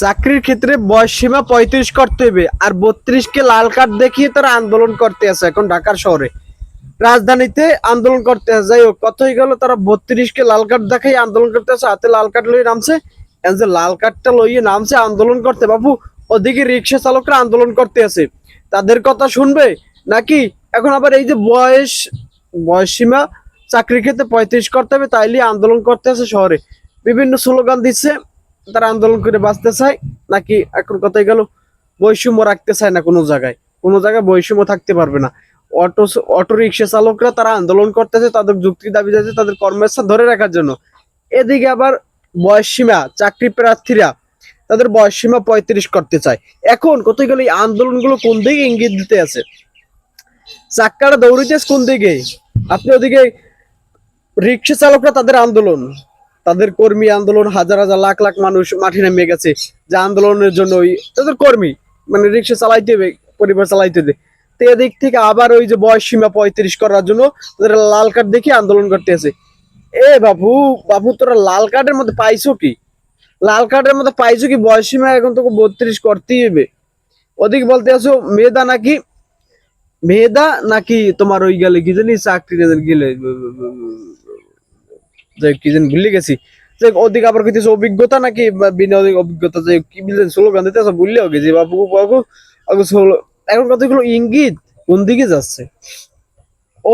চাকরির ক্ষেত্রে বয়স সীমা পঁয়ত্রিশ করতে হবে আর বত্রিশ কে লাল কার্ড দেখিয়ে তারা আন্দোলন করতে আছে এখন ঢাকার শহরে। রাজধানীতে আন্দোলন করতে আছে। যাই হোক কথাই গেল, তারা বত্রিশ কে লাল কার্ড দেখাই আন্দোলন করতে আছে, হাতে লাল কার্ড লইয়ে নামছে। যে লাল কার্ডটা লইয়ে নামছে, আন্দোলন করতে। বাবু ওদিকে রিক্সা চালকরা আন্দোলন করতে আছে। তাদের কথা শুনবে নাকি? এখন আবার এই যে বয়স বয়স সীমা, চাকরির ক্ষেত্রে পঁয়ত্রিশ করতে হবে তাইলে আন্দোলন করতে আছে শহরে। বিভিন্ন স্লোগান দিচ্ছে। তারা আন্দোলন করে বাঁচতে চায়, নাকি এখন কথাই গেল, বৈষম্য রাখতে চায় না কোনো জায়গায়? কোনো জায়গায় বৈষম্য থাকতে পারবে না। অটো অটো রিক্সা চালকরা তারা আন্দোলন করতেছে, তাদের যুক্তি দাবি যাচ্ছে তাদের কর্মস্থল ধরে রাখার জন্য। এদিকে আবার বয়স সীমা চাকরি প্রার্থীরা তাদের বয়স সীমা পঁয়ত্রিশ করতে চায়। এখন কোথায় গেলে, এই আন্দোলনগুলো কোন দিকে ইঙ্গিত দিতে আছে? চাক্কাটা দৌড়িতেছে কোন দিকে? আপনি ওদিকে রিক্সা চালকরা তাদের আন্দোলন তাদের কর্মী আন্দোলন হাজার হাজার লাখ লাখ মানুষ মাঠে নেমে গেছে। যে আন্দোলনের জন্য ওই তাদের কর্মী মানে রিক্সা চালাইতে হবে, পরিবার চালাইতে হবে। তো এদিক থেকে আবার ওই যে বয়স সীমা পঁয়ত্রিশ করার জন্য তাদের লাল কার্ড দেখে আন্দোলন করতে আছে। এ বাবু বাবু তোরা লাল কার্ডের মধ্যে পাইছো কি? লাল কার্ডের মধ্যে পাইছো কি? বয়স সীমা এখন তোকে বত্রিশ করতেই হবে। ওদিকে বলতে আছো মেয়েদা নাকি মেয়েদা নাকি তোমার ওই গেলে কি জানি চাকরি গেলে যে কি জানি ভুলে গেছি। যে ওদিকে আবার কিছু অভিজ্ঞতা নাকি? বিনা অধিক অভিজ্ঞতা যে কি বিলেন স্লোগান দিতে ভুললেও গেছি বাবু বাবু এখন কতগুলো ইঙ্গিত, কোন দিকে যাচ্ছে? ও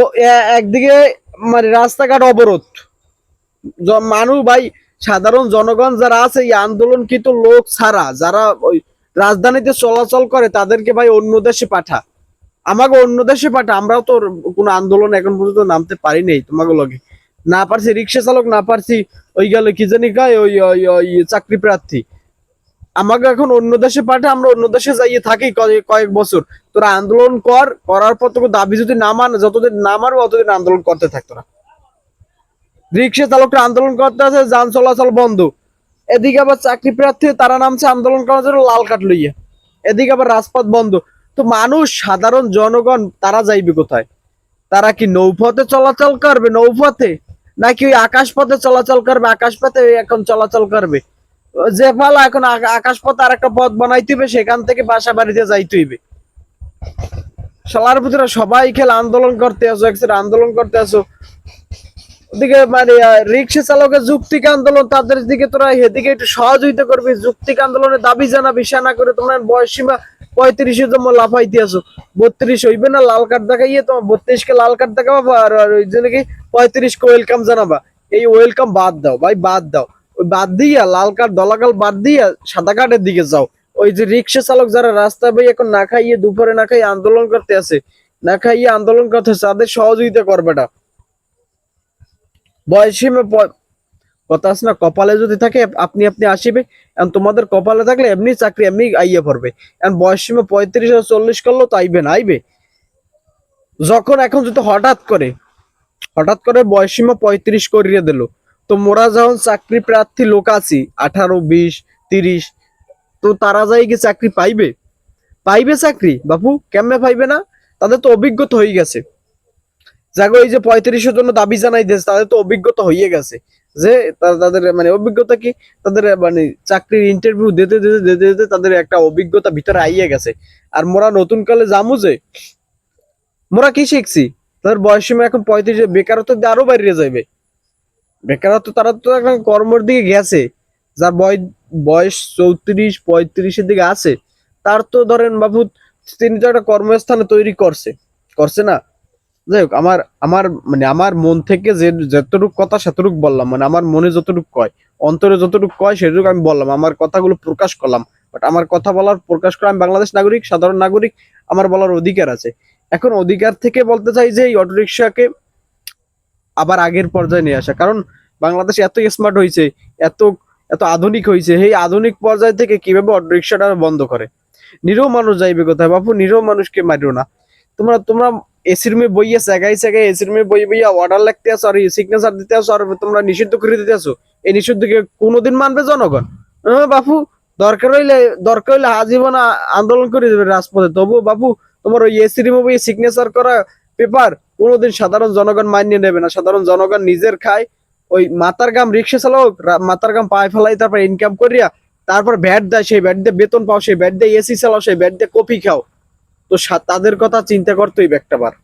একদিকে মানে রাস্তাঘাট অবরোধ। মানুষ ভাই, সাধারণ জনগণ যারা আছে, এই আন্দোলনকৃত লোক ছাড়া, যারা ওই রাজধানীতে চলাচল করে, তাদেরকে ভাই অন্য দেশে পাঠা। আমাকে অন্য দেশে পাঠা, আমরাও তো কোনো আন্দোলন এখন পর্যন্ত নামতে পারি নাই তোমাকে লগে। না পারছি, রিক্সা চালক না পারছি, ওই গেল কি জানি গায়ে ওই ওই চাকরি প্রার্থী। আমাকে এখন অন্য দেশে পাঠা, আমরা অন্য দেশে যাইয়ে থাকি কয়ে- কয়েক বছর। তোরা আন্দোলন কর, করার পর তোকে দাবি যদি না মান, যতদিন না মারবে, অতদিন আন্দোলন করতে থাক তোরা। রিক্সা চালকরা আন্দোলন করতে আছে, যান চলাচল বন্ধ। এদিকে আবার চাকরি প্রার্থী, তারা নামছে আন্দোলন করার জন্য লাল কাঠ লইয়া। এদিকে আবার রাজপথ বন্ধ। তো মানুষ, সাধারণ জনগণ, তারা যাইবে কোথায়? তারা কি নৌপথে চলাচল করবে? নৌপথে? নাকি ওই আকাশপথে চলাচল করবে? আকাশপথে এখন চলাচল করবে। যে পালা এখন আকা- আকাশপথে আর একটা পথ বানাইতে হবে সেখান থেকে বাসা বাড়িতে যাইতে হইবে। সবার ভিতরে সবাই খেলে আন্দোলন করতে আসো একসাথে আন্দোলন করতে আসো। ওদিকে মানে রিক্সা চালকের যুক্তিক আন্দোলন, তাদের দিকে তোরা এদিকে একটু সহযোগিতা করবি। যুক্তিক আন্দোলনের দাবি জানাবি সে না করে তোমরা বয়স সীমা পঁয়ত্রিশে তোমার লাফাইতে আসো বত্রিশ হইবে না, লাল কার্ড দেখাইয়ে তোমার বত্রিশ কে লাল কার্ড দেখাবা আর ওই জন্য কি পঁয়ত্রিশ কে ওয়েলকাম জানাবা। এই ওয়েলকাম বাদ দাও, ভাই বাদ দাও। ওই বাদ দিয়া, লাল কার্ড দলাকাল বাদ দিয়া সাদা কার্ডের দিকে যাও। ওই যে রিক্সা চালক যারা রাস্তায় ভাই এখন না খাইয়ে, দুপুরে না খাইয়ে আন্দোলন করতে আছে, না খাইয়ে আন্দোলন করতে তাদের সহযোগিতা করবেটা বয়সীমা প- কথা আছে না, কপালে যদি থাকে, আপনি আপনি আসিবে। এখন তোমাদের কপালে থাকলে এমনি চাকরি, এমনি আইয়ে পড়বে। এখন বয়সীমা পঁয়ত্রিশ আর চল্লিশ করলেও তো আইবে না, আইবে। যখন, এখন যদি হঠাৎ করে হঠাৎ করে বয়স বয়সীমা পঁয়ত্রিশ করিয়ে দিল, তো মোরা যখন চাকরি প্রার্থী লোক আছি, আঠারো, বিশ, তিরিশ, তো তারা যাই কি চাকরি পাইবে? পাইবে চাকরি? বাপু, কেমনে পাইবে না? তাদের তো অভিজ্ঞতা হয়ে গেছে। যাগো এই যে পঁয়ত্রিশের জন্য দাবি জানাই দিয়েছে, তাদের তো অভিজ্ঞতা হয়ে গেছে। যে তাদের মানে অভিজ্ঞতা কি? তাদের মানে চাকরির ইন্টারভিউ দিতে দিতে দিতে দিতে তাদের একটা অভিজ্ঞতা ভিতরে আইয়ে গেছে। আর মোরা নতুন কালে জামু যে, মোরা কি শিখছি? তাদের বয়স এখন পঁয়ত্রিশ বেকারত্ব আরও বাইরে যাবে বেকারত্ব তারা তো এখন কর্মের দিকে গেছে। যার বয়, বয়স চৌত্রিশ, পঁয়ত্রিশের দিকে আছে। তার তো ধরেন বাবু, তিনি তো একটা কর্মস্থানে তৈরি করছে। করছে না? যাই হোক আমার আমার মানে আমার মন থেকে যে, যতটুক কথা সেতটুক বললাম মানে আমার মনে যতটুক কয়, অন্তরে যতটুক কয় সেটুকু আমি বললাম, আমার কথাগুলো প্রকাশ করলাম। বাট আমার কথা বলার, প্রকাশ করা, আমি বাংলাদেশ নাগরিক, সাধারণ নাগরিক, আমার বলার অধিকার আছে। এখন অধিকার থেকে বলতে চাই যে, এই অটোরিকশাকে আবার আগের পর্যায়ে নিয়ে আসা। কারণ বাংলাদেশ এত স্মার্ট হয়েছে এত এত আধুনিক হয়েছে এই আধুনিক পর্যায় থেকে কীভাবে অটোরিকশাটা বন্ধ করে? নিরীহ মানুষ যাইবে কোথায়? বাপু, নিরীহ মানুষকে মারিও না। তোমরা তোমরা এসি রুমে বইয়া জায়গায় জায়গায় এসি রুমে বই বইয়া অর্ডার লিখতে আসো আর সিগনেচার দিতে আসো আর তোমরা নিষিদ্ধ করে দিতে আসো এই নিষিদ্ধকে কোনোদিন মানবে জনগণ? হ্যাঁ বাপু, দরকার হইলে দরকার হইলে আজীবন আন্দোলন করে দেবে রাজপথে। তবু বাপু, তোমার ওই এসি রুমে বই সিগনেচার করা পেপার কোনোদিন সাধারণ জনগণ মানিয়ে নেবে না। সাধারণ জনগণ নিজের খায়, ওই মাতার গাম রিক্সা চালক রা- মাতার গাম পায়ে ফেলাই, তারপর ইনকাম করিয়া, তারপর ব্যাট দেয়, সেই ব্যাট দিয়ে বেতন পাও, সেই ব্যাট দিয়ে এসি চালাও, সেই ব্যাট দিয়ে কফি খাও। তো তাদের কথা চিন্তা করতেই একটা বার